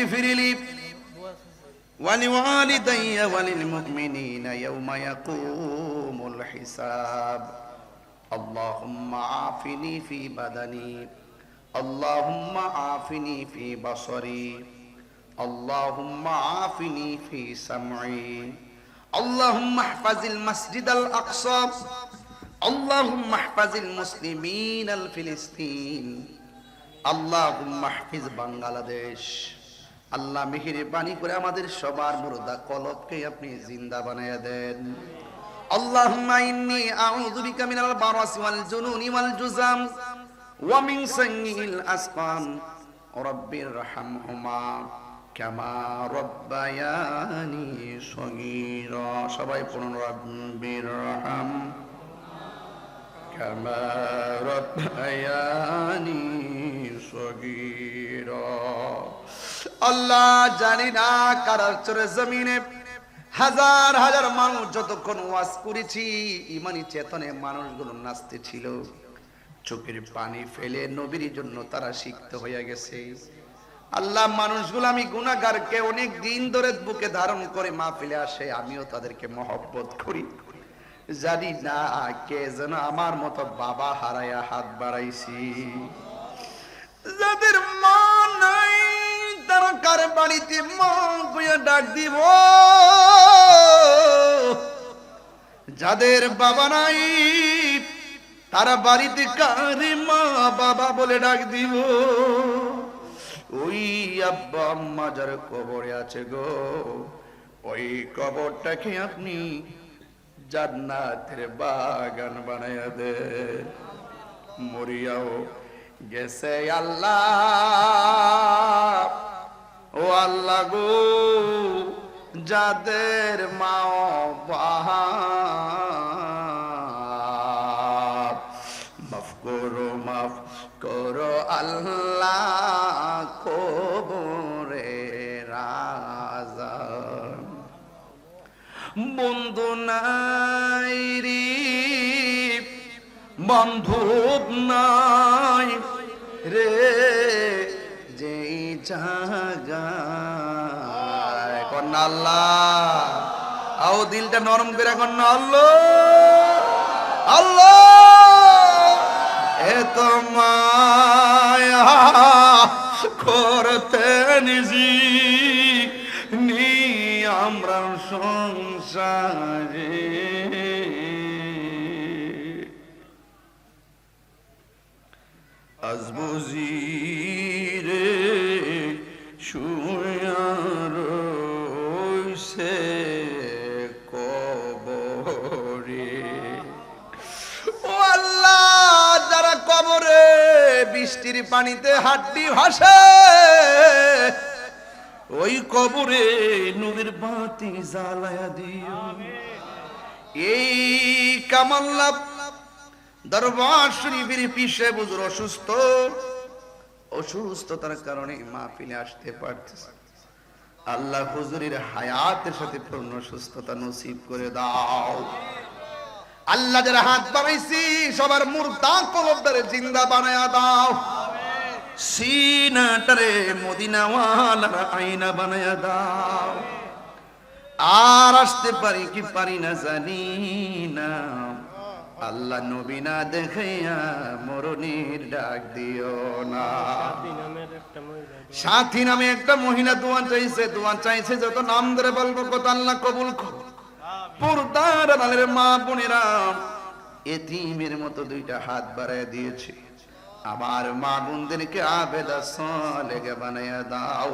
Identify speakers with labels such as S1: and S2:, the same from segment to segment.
S1: اغفر لي ولوالدي وللمؤمنين يوم يقوم الحساب اللهم عافني في بدني اللهم عافني في بصري اللهم عافني في سمعي اللهم احفظ المسجد الأقصى اللهم احفظ المسلمين الفلسطين اللهم احفظ بنغلاديش আল্লাহ মেহেরবানি করে আমাদের সবার মুরদা কলককে আপনি জিন্দা বানাইয়া দেন। আল্লাহুম্মা ইন্নি আউযু বিকা মিনাল বারাসি ওয়াল জুনুনি ওয়াল জুজাম ওয়া মিন সাইয়িল কামা সগীরা। সবাই পড়ুন, রব্বির রাহম। কামা রব্বায়ানি আল্লাহ জানি না কারার চরে জমিনে। হাজার হাজার মানুষ যতক্ষণ ওয়াজ করেছি, ইমানি চেতনে মানুষগুলো নাচতে ছিল। চোখের পানি ফেলে নবীর জন্য তারা সিক্ত হয়ে গেছে। আল্লাহ মানুষগুলো, আমি গুণাগারকে অনেক দিন ধরে বুকে ধারণ করে মা ফেলে আসে, আমিও তাদেরকে মহব্বত করি। জানি না কে যেন আমার মতো বাবা হারায়া হাত বাড়াইছি। কার বাড়িতে মা কইয়া ডাক দিব। যাদের বাবা নাই, তারা বাড়িতে কারে মা বাবা বলে ডাক দিব। ওই আব্বা আম্মা যার কবরে আছে গো, ওই কবরটাকে আপনি জান্নাতের বাগান বানাইয়া দে মরিয়াও গেছে আল্লাহ। ও আল্লাহ গো, যাদের মা বাপ মাফ করো মাফ করো, আল্লাহ কবরে রাজা। বন্ধু নাই রে বান্ধব নাই রে। যেই জায়গায় কন্যা আল্লাহ। আও দিলটা নরম করে কন্যা আল্লাহ। আল্লাহ। এত মায়া করতে নিজি। নি আমরা সংসারে। আজ বুঝি সে যারা কবরে বৃষ্টির পানিতে হাড্ডি ভাসে ওই কবরে নদীর বাতি জ্বালায়া দিও এই কামাল্লা দরবার শরীফের পিসে বুজুর অসুস্থ অসুস্থতার কারণে মাহফিলে আসতে পারতেছে আল্লাহ হুজুরের হায়াতের সাথে পূর্ণ সুস্থতা নসিব করে দাও। আল্লাহ যারা হাত বানাইছি সবার মুর্দা কলবদারে জিন্দা বানায়া দাও। সিনাটারে মদিনাওয়ালার আইনা বানায়া দাও। আর আসতে পারি কি পারি না জানি না। আল্লাহ নবী না দেখাইয়া মরণের ডাক দিও না। সাথী নামে একটা মহিলা দোয়া চাইছে দোয়া চাইছে যত নাম ধরে বলব কত আল্লাহ কবুল করো পর্দার আড়ালের মা বোনেরা এতিমের মতো দুইটা হাত বাড়ায় দিয়েছে। আমার মা বোনদেরকে আবেদা লেগে বানাইয়া দাও।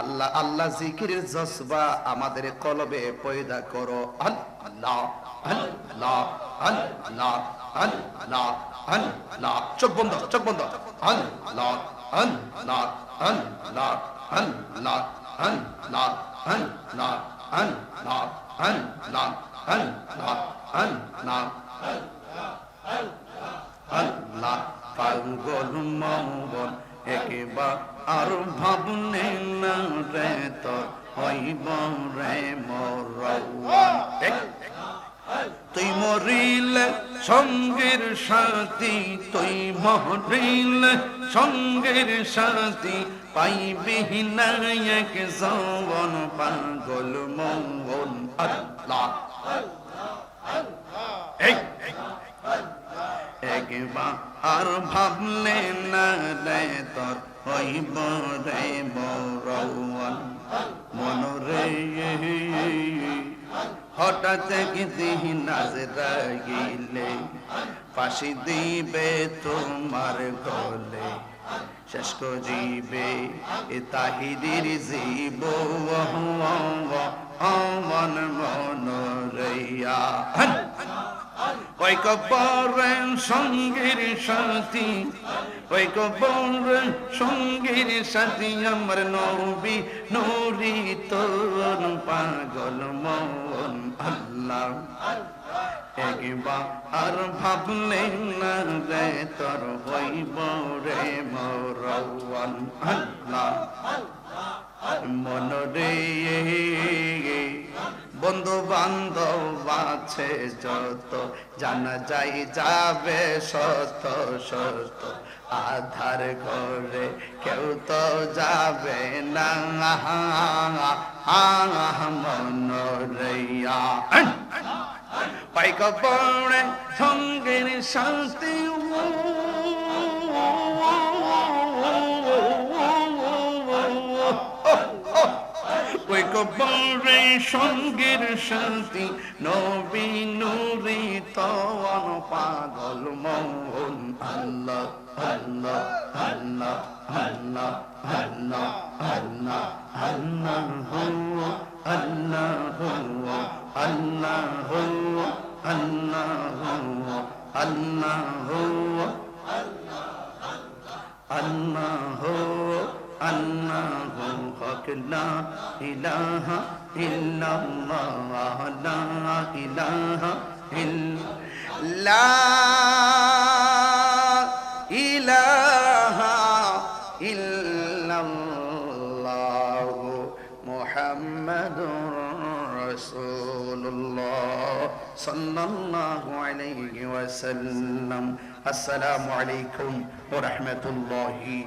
S1: আল্লাহ আল্লাহ জিকিরের জজবা আমাদের কলবে পয়দা করো। আল্লাহ আল্লাহ। আল্লাহ আল্লাহ আল্লাহ চোখ বন্ধ চোখ বন্ধ আল্লাহ আল্লাহ আল্লাহ আল্লাহ আল্লাহ আল্লাহ আল্লাহ আল্লাহ আল্লাহ আল্লাহ আল্লাহ পাগল মন একবার আর ভাবনে না রে তো হইব রে মরওয়ান তুই মরিলে, সঙ্গের সাথী, তুই মরিলে সঙ্গের সাথী পাইবে নায়ক জবন পাগল মন আল্লাহ। একবার আর ভাবলে না তোর হইব রে মরওয়ান মন রে হঠাৎ গিয়ে নাজরা গিলে ফাঁসি দিবে তোমার গলে। শেষ করিবে এ তাহিদির জীব অমন মন রইয়া। ওই সঙ্গীর সাথী ওই সঙ্গীর সাথী, আমার নবী নুরি তোর পাগল মন আল্লাহ। একবার ভাবলে না রে তোর হইব রে মরওয়ান আল্লাহ। মন রে বন্ধু বান্ধব আছে যত, জানা যাই যাবে সত সত। আধার ঘরে কেউ তো যাবে না। মন রেয়া পাইক পড়ে সঙ্গের শান্তি বলবে সঙ্গীর শান্তি নবী নুরি তন পাগল মন আল্লাহ আল্লাহ আল্লাহ আল্লাহ আল্লাহ আল্লাহ আল্লাহ হো আল্লাহ হো আল্লাহ হো আল্লাহ হো আল্লাহ হো আল্লাহ হো الله حق لا إله إلا الله لا إله إلا لا إله إلا الله محمد رسول الله صلى الله عليه وسلم. السلام عليكم ورحمة الله